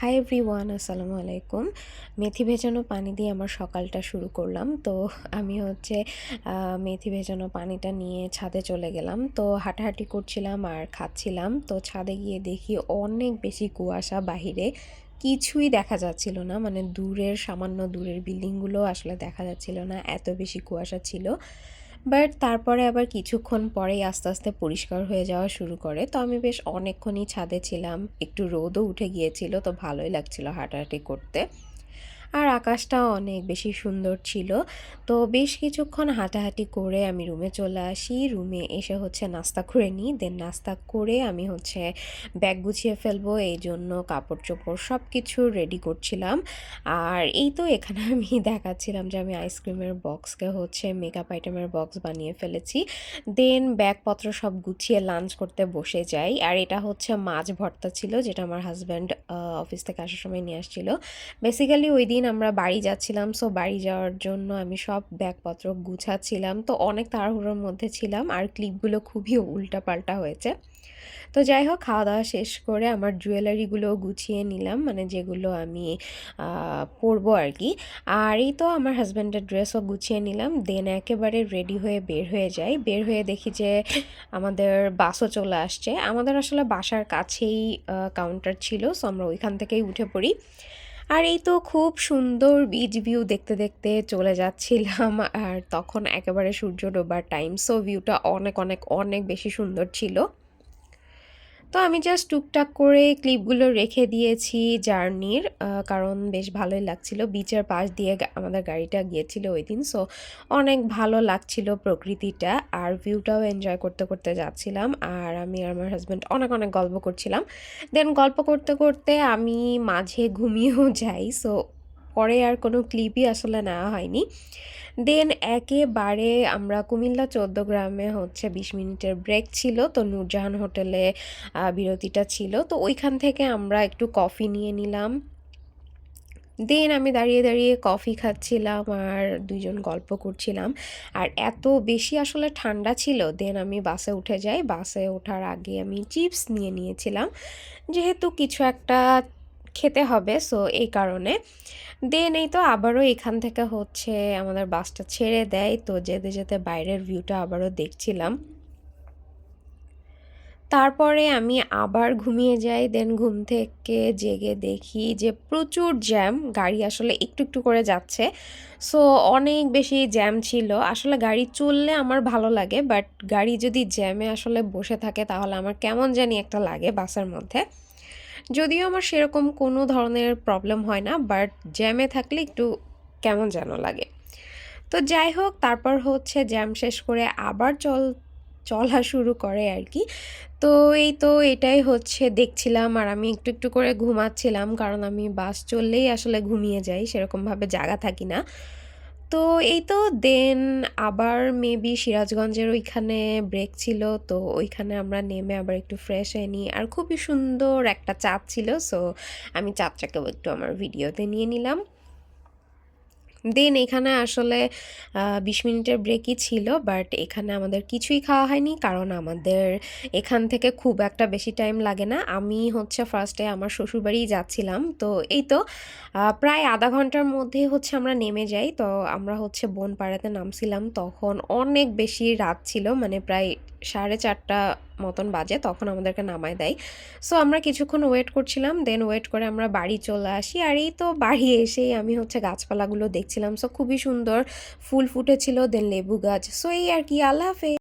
Hi everyone আসসালামু আলাইকুম। মেথি ভেজানো পানি দিয়ে আমার সকালটা শুরু করলাম। তো আমি হচ্ছে মেথি ভেজানো পানিটা নিয়ে ছাদে চলে গেলাম। তো হাঁটাহাঁটি করছিলাম আর খাচ্ছিলাম। তো ছাদে গিয়ে দেখি অনেক বেশি কুয়াশা বাহিরে। কিছুই দেখা যাচ্ছিল না। মানে দূরের, সামান্য দূরের বিল্ডিংগুলো আসলে দেখা যাচ্ছিল না। এত বেশি কুয়াশা ছিল। বাট তারপরে আবার কিছুক্ষণ পরেই আস্তে আস্তে পরিষ্কার হয়ে যাওয়া শুরু করে। তো আমি বেশ অনেকক্ষণই ছাদে ছিলাম। একটু রোদও উঠে গিয়েছিল, তো ভালোই লাগছিল হাঁটাহাঁটি করতে। আর আকাশটাও অনেক বেশি সুন্দর ছিল। তো বেশ কিছুক্ষণ হাঁটাহাঁটি করে আমি রুমে চলে আসি। রুমে এসে হচ্ছে নাস্তা করে নিই। দেন নাস্তা করে আমি হচ্ছে ব্যাগ গুছিয়ে ফেলব। এই জন্য কাপড় চোপড় সব কিছু রেডি করছিলাম। আর এই তো এখানে আমি দেখাচ্ছিলাম যে আমি আইসক্রিমের বক্সকে হচ্ছে মেকআপ আইটেমের বক্স বানিয়ে ফেলেছি। দেন ব্যাগপত্র সব গুছিয়ে লাঞ্চ করতে বসে যাই। আর এটা হচ্ছে মাছ ভর্তা ছিল, যেটা আমার হাজব্যান্ড অফিস থেকে আসার সময় নিয়ে আসছিল। বেসিক্যালি ওই দিন আমরা বাড়ি যাচ্ছিলাম সো বাড়ি যাওয়ার জন্য আমি সব ব্যাগপত্র গুছাচ্ছিলাম। তো অনেক তাড়াহুড়োর মধ্যে ছিলাম, আর ক্লিপগুলো খুবই উল্টাপাল্টা হয়েছে। তো যাই হোক খাওয়া দাওয়া শেষ করে আমার জুয়েলারিগুলো গুছিয়ে নিলাম মানে যেগুলো আমি পরবো আর কি। আর এই তো আমার হাজব্যান্ডের ড্রেসও গুছিয়ে নিলাম দেন একেবারে রেডি হয়ে বের হয়ে যাই। বের হয়ে দেখি যে আমাদের বাসও চলে আসছে। আমাদের আসলে বাসার কাছেই কাউন্টার ছিল সো আমরা ওইখান থেকেই উঠে পড়ি। আর এই তো খুব সুন্দর বিচ ভিউ দেখতে দেখতে চলে যাচ্ছিলাম। আর তখন একেবারে সূর্য ডোবার টাইম সো ভিউটা অনেক অনেক অনেক বেশি সুন্দর ছিল। তো আমি জাস্ট টুকটাক করে ক্লিপগুলো রেখে দিয়েছি জার্নির কারণ বেশ ভালোই লাগছিল। বিচের পাশ দিয়ে আমাদের গাড়িটা গিয়েছিল ওই দিন সো অনেক ভালো লাগছিল প্রকৃতিটা আর ভিউটাও এনজয় করতে করতে যাচ্ছিলাম আর আমি আর আমার হাজব্যান্ড অনেক অনেক গল্প করছিলাম। দেন গল্প করতে করতে আমি মাঝে ঘুমিয়েও যাই সো পরে আর কোনো ক্লিপই আসলে নেওয়া হয়নি। দেন একেবারে আমরা কুমিল্লা চোদ্দ গ্রামে হচ্ছে বিশ মিনিটের ব্রেক ছিল, তো নূরজাহান হোটেলে বিরতিটা ছিল। তো ওইখান থেকে আমরা একটু কফি নিয়ে নিলাম। দেন আমি দাঁড়িয়ে দাঁড়িয়ে কফি খাচ্ছিলাম আর দুইজন গল্প করছিলাম। আর এত বেশি আসলে ঠান্ডা ছিল দেন আমি বাসে উঠে যাই। বাসে ওঠার আগে আমি চিপস নিয়ে নিয়েছিলাম। যেহেতু কিছু একটা খেতে হবে সো এই কারণে। দেন এই তো আবারও এখান থেকে হচ্ছে আমাদের বাসটা ছেড়ে দেয়, তো যেতে যেতে বাইরের ভিউটা আবারও দেখছিলাম। তারপরে আমি আবার ঘুমিয়ে যাই দেন ঘুম থেকে জেগে দেখি যে প্রচুর জ্যাম, গাড়ি আসলে একটু একটু করে যাচ্ছে। সো অনেক বেশি জ্যাম ছিল, আসলে গাড়ি চললে আমার ভালো লাগে বাট গাড়ি যদি জ্যামে আসলে বসে থাকে তাহলে আমার কেমন জানি একটা লাগে বাসের মধ্যে। যদিও আমার সেরকম কোনো ধরনের প্রবলেম হয় না বাট জ্যামে থাকলে একটু কেমন যেন লাগে। তো যাই হোক, তারপর হচ্ছে জ্যাম শেষ করে আবার চল, চলা শুরু করে আর কি। তো এই তো এটাই হচ্ছে, দেখছিলাম আর আমি একটু একটু করে ঘুমাচ্ছিলাম, কারণ আমি বাস চললেই আসলে ঘুমিয়ে যাই, সেরকমভাবে জাগা থাকি না। তো এই তো দেন আবার মেবি সিরাজগঞ্জের ওইখানে ব্রেক ছিল, তো ওইখানে আমরা নেমে আবার একটু ফ্রেশ হয়ে নিই। আর খুবই সুন্দর একটা চাঁদ ছিল সো আমি চাঁদটাকেও একটু আমার ভিডিওতে নিয়ে নিলাম। দেন এখানে আসলে বিশ মিনিটের ব্রেকই ছিল বাট এখানে আমাদের কিছুই খাওয়া হয়নি, কারণ আমাদের এখান থেকে খুব একটা বেশি টাইম লাগে না। আমি হচ্ছে ফার্স্টে আমার শ্বশুরবাড়িই যাচ্ছিলাম, তো এই তো প্রায় আধা ঘণ্টার মধ্যেই হচ্ছে আমরা নেমে যাই, তো আমরা হচ্ছে বনপাড়াতে নামছিলাম, তখন অনেক বেশি রাত ছিল মানে প্রায় সাড়ে চারটা মতন বাজে, তখন আমাদেরকে নামায় দেয়। সো আমরা কিছুক্ষণ ওয়েট করছিলাম দেন ওয়েট করে আমরা বাড়ি চলে আসি। আর এই তো বাড়ি এসেই আমি হচ্ছে গাছপালাগুলো দেখছিলাম। সো খুবই সুন্দর ফুল ফুটেছিল দেন লেবু গাছ। সো এই আর কি, আল্লাহ হাফেজ।